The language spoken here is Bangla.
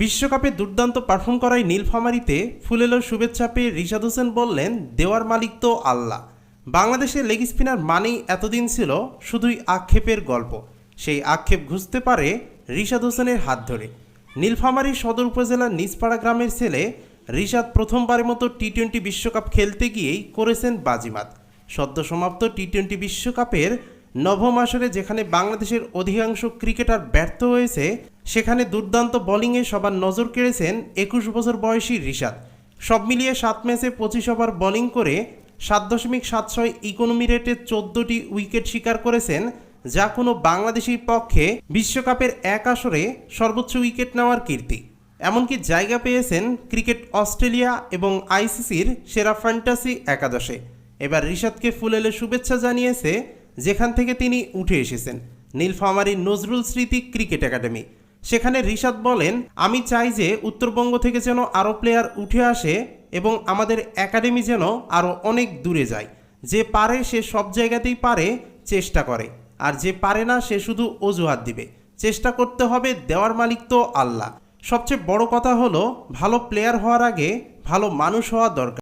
বিশ্বকাপে দুর্দান্ত পারফর্ম করায় নীলফামারিতে ফুলেলো শুভেচ্ছা পেয়ে রিশাদ হোসেন বললেন, দেওয়ার মালিক তো আল্লাহ। বাংলাদেশের লেগ স্পিনার মানেই এতদিন ছিল শুধুই আক্ষেপের গল্প। সেই আক্ষেপ ঘুষতে পারে রিশাদ হোসেনের হাত ধরে। নীলফামারী সদর উপজেলার নিজপাড়া গ্রামের ছেলে রিশাদ প্রথমবারের মতো টি টোয়েন্টি বিশ্বকাপ খেলতে গিয়েই করেছেন বাজিমাত। সদ্য সমাপ্ত টি টোয়েন্টি বিশ্বকাপের নবম আসরে যেখানে বাংলাদেশের অধিকাংশ ক্রিকেটার ব্যর্থ হয়েছে সেখানে দুর্দান্ত বোলিংয়ে সবার নজর কেড়েছেন একুশ বছর বয়সী রিশাদ। সব মিলিয়ে সাত ম্যাচে পঁচিশ ওভার বোলিং করে সাত দশমিক সাত ছয় ইকোনমি রেটে চোদ্দটি উইকেট শিকার করেছেন, যা কোনো বাংলাদেশির পক্ষে বিশ্বকাপের এক আসরে সর্বোচ্চ উইকেট নেওয়ার কীর্তি। এমনকি জায়গা পেয়েছেন ক্রিকেট অস্ট্রেলিয়া এবং আইসিসির সেরা ফ্যান্টাসি একাদশে। এবার রিশাদকে ফুলেলে শুভেচ্ছা জানিয়েছে, যেখান থেকে তিনি উঠে এসেছেন, নীলফামারীর নজরুল স্মৃতি ক্রিকেট একাডেমি। সেখানে রিশাদ বলেন, আমি চাই যে উত্তরবঙ্গ থেকে যেন আরও প্লেয়ার উঠে আসে এবং আমাদের একাডেমি যেন আরও অনেক দূরে যায়। যে পারে সে সব জায়গাতেই পারে, চেষ্টা করে। আর যে পারে না, সে শুধু অজুহাত দিবে। চেষ্টা করতে হবে দেওয়ার মালিক তো আল্লাহ। সবচেয়ে বড় কথা হলো, ভালো প্লেয়ার হওয়ার আগে ভালো মানুষ হওয়া দরকার।